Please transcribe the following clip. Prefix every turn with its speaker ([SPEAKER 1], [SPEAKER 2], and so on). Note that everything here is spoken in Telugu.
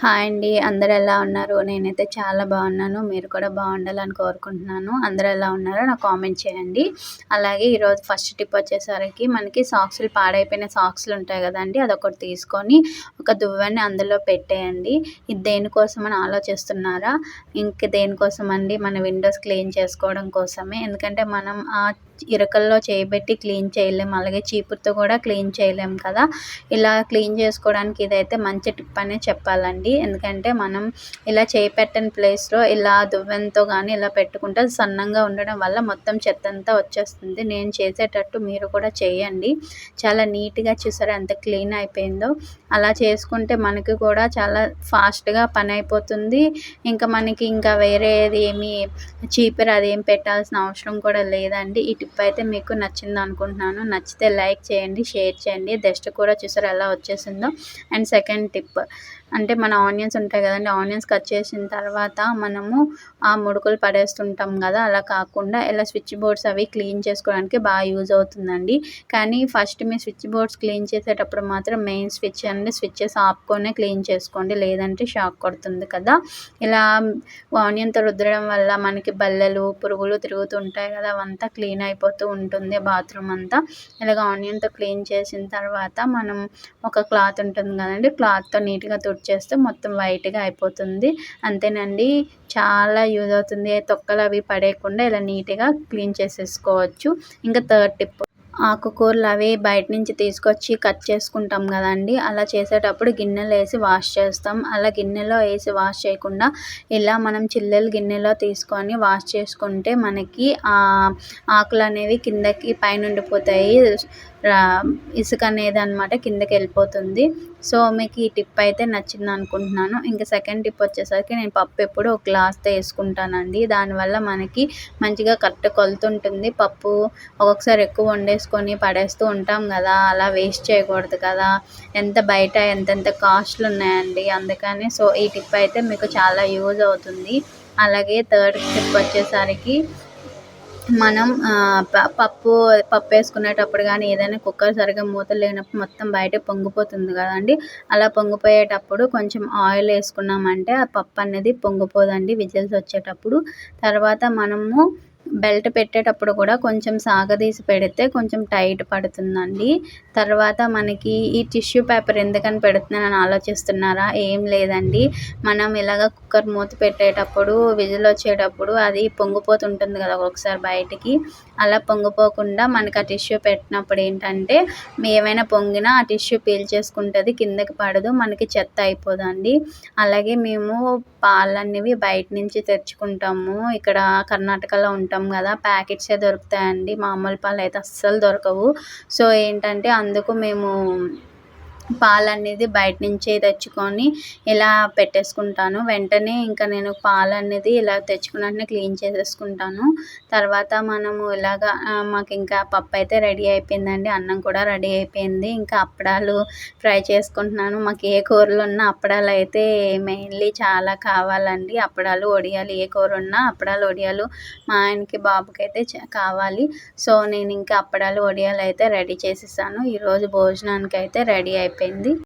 [SPEAKER 1] హాయ్ అండి. అందరు ఎలా ఉన్నారు? నేనైతే చాలా బాగున్నాను. మీరు కూడా బాగుండాలని కోరుకుంటున్నాను. అందరు ఎలా ఉన్నారో నాకు కామెంట్ చేయండి. అలాగే ఈరోజు ఫస్ట్ టిప్ వచ్చేసరికి మనకి సాక్స్లు పాడైపోయిన సాక్స్లు ఉంటాయి కదండి అదొకటి తీసుకొని ఒక దువ్వని అందులో పెట్టేయండి. ఇది దేనికోసం అని ఆలోచిస్తున్నారా? ఇంక దేనికోసం అండి మన విండోస్ క్లీన్ చేసుకోవడం కోసమే. ఎందుకంటే మనం ఆ ఇరకల్లో చేయబెట్టి క్లీన్ చేయలేం. అలాగే చీపురుతో కూడా క్లీన్ చేయలేము కదా. ఇలా క్లీన్ చేసుకోవడానికి ఇదైతే మంచి టిప్ అనే చెప్పాలండి. ఎందుకంటే మనం ఇలా చేపెట్టని ప్లేస్లో ఇలా దువ్వెంతో కానీ ఇలా పెట్టుకుంటే సన్నంగా ఉండడం వల్ల మొత్తం చెత్త అంతా వచ్చేస్తుంది. నేను చేసేటట్టు మీరు కూడా చేయండి. చాలా నీట్గా చూసారా ఎంత క్లీన్ అయిపోయిందో. అలా చేసుకుంటే మనకి కూడా చాలా ఫాస్ట్గా పని అయిపోతుంది. ఇంకా మనకి ఇంకా వేరేది ఏమి చీపురు అదేం పెట్టాల్సిన అవసరం కూడా లేదండి. ఈ టిప్ అయితే మీకు నచ్చింది అనుకుంటున్నాను. నచ్చితే లైక్ చేయండి షేర్ చేయండి. జస్ట్ కూడా చూసారు ఎలా వచ్చేసిందో. అండ్ సెకండ్ టిప్ అంటే మన ఆనియన్స్ ఉంటాయి కదండి ఆనియన్స్ కట్ చేసిన తర్వాత మనము ఆ ముడుకులు పడేస్తుంటాం కదా అలా కాకుండా ఇలా స్విచ్ బోర్డ్స్ అవి క్లీన్ చేసుకోవడానికి బాగా యూజ్ అవుతుందండి. కానీ ఫస్ట్ మీ స్విచ్ బోర్డ్స్ క్లీన్ చేసేటప్పుడు మాత్రం మెయిన్ స్విచ్ అండి స్విచ్చెస్ ఆపుకొనే క్లీన్ చేసుకోండి లేదంటే షాక్ కొడుతుంది కదా. ఇలా ఆనియన్తో రుద్దడం వల్ల మనకి బల్లెలు పురుగులు తిరుగుతుంటాయి కదా అవంతా క్లీన్ అయిపోతూ ఉంటుంది బాత్రూమ్ అంతా. ఇలాగ ఆనియన్తో క్లీన్ చేసిన తర్వాత మనం ఒక క్లాత్ ఉంటుంది కదండి క్లాత్తో నీట్గా చేస్తే మొత్తం వైట్గా అయిపోతుంది. అంతేనండి. చాలా యూజ్ అవుతుంది. తొక్కలు అవి పడేయకుండా ఇలా నీట్గా క్లీన్ చేసేసుకోవచ్చు. ఇంకా థర్డ్ టిప్ ఆకుకూరలు అవి బయట నుంచి తీసుకొచ్చి కట్ చేసుకుంటాం కదండి. అలా చేసేటప్పుడు గిన్నెలో వేసి వాష్ చేస్తాం. అలా గిన్నెలో వేసి వాష్ చేయకుండా ఇలా మనం చిల్లెలు గిన్నెలో తీసుకొని వాష్ చేసుకుంటే మనకి ఆకులు అనేవి కిందకి పైన ఉండిపోతాయి ఇసుక అనేది అనమాట కిందకి వెళ్ళిపోతుంది. సో మీకు ఈ టిప్ అయితే నచ్చింది అనుకుంటున్నాను. ఇంకా సెకండ్ టిప్ వచ్చేసరికి నేను పప్పు ఎప్పుడు ఒక గ్లాస్తో వేసుకుంటానండి. దానివల్ల మనకి మంచిగా కరెక్ట్ కొలుతుంటుంది. పప్పు ఒక్కొక్కసారి ఎక్కువ వండేసుకొని పడేస్తూ ఉంటాం కదా అలా వేస్ట్ చేయకూడదు కదా. ఎంత బయట ఎంతెంత కాస్ట్లు ఉన్నాయండి అందుకని సో ఈ టిప్ అయితే మీకు చాలా యూజ్ అవుతుంది. అలాగే థర్డ్ టిప్ వచ్చేసరికి మనం పప్పు పప్పు వేసుకునేటప్పుడు కానీ ఏదైనా కుక్కర్ సరిగ్గా మూత లేనప్పుడు మొత్తం బయట పొంగిపోతుంది కదండి. అలా పొంగిపోయేటప్పుడు కొంచెం ఆయిల్ వేసుకున్నామంటే ఆ పప్పు అనేది పొంగిపోదండి విజిల్స్ వచ్చేటప్పుడు. తర్వాత మనము బెల్ట్ పెట్టేటప్పుడు కూడా కొంచెం సాగదీసి పెడితే కొంచెం టైట్ పడుతుందండి. తర్వాత మనకి ఈ టిష్యూ పేపర్ ఎందుకని పెడుతున్నానని ఆలోచిస్తున్నారా? ఏం లేదండి. మనం ఇలాగ కుక్కర్ మూత పెట్టేటప్పుడు విజిల్ వచ్చేటప్పుడు అది పొంగిపోతుంటుంది కదా ఒకసారి బయటికి. అలా పొంగిపోకుండా మనకి ఆ టిష్యూ పెట్టినప్పుడు ఏంటంటే ఏమైనా పొంగినా ఆ టిష్యూ పీల్చేసుకుంటుంది కిందకి పడదు మనకి చెత్త అయిపోదండి. అలాగే మేము పాలనేవి బయట నుంచి తెచ్చుకుంటాము. ఇక్కడ కర్ణాటకలో ఉంటాం కదా ప్యాకెట్సే దొరుకుతాయండి. మామూలు పాలు అయితే అస్సలు దొరకవు. సో ఏంటంటే అందుకు మేము పాలు అనేది బయట నుంచే తెచ్చుకొని ఇలా పెట్టేసుకుంటాను. వెంటనే ఇంకా నేను పాలు అనేది ఇలా తెచ్చుకున్న వెంటనే క్లీన్ చేసేసుకుంటాను. తర్వాత మనము ఇలాగా మాకు ఇంకా పప్పు అయితే రెడీ అయిపోయిందండి. అన్నం కూడా రెడీ అయిపోయింది. ఇంకా అప్పడాలు ఫ్రై చేసుకుంటున్నాను. మాకు ఏ కూరలు ఉన్నా అప్పడాలు అయితే మెయిన్లీ చాలా కావాలండి. అప్పడాలు వడియాలు ఏ కూర ఉన్నా అప్పడాలు వడియాలు మా ఆయనకి బాబుకి అయితే కావాలి. సో నేను ఇంకా అప్పడాలు వడియాలు అయితే రెడీ చేసేసాను. ఈరోజు భోజనానికి అయితే రెడీ అయిపోయింది అయిపోయింది.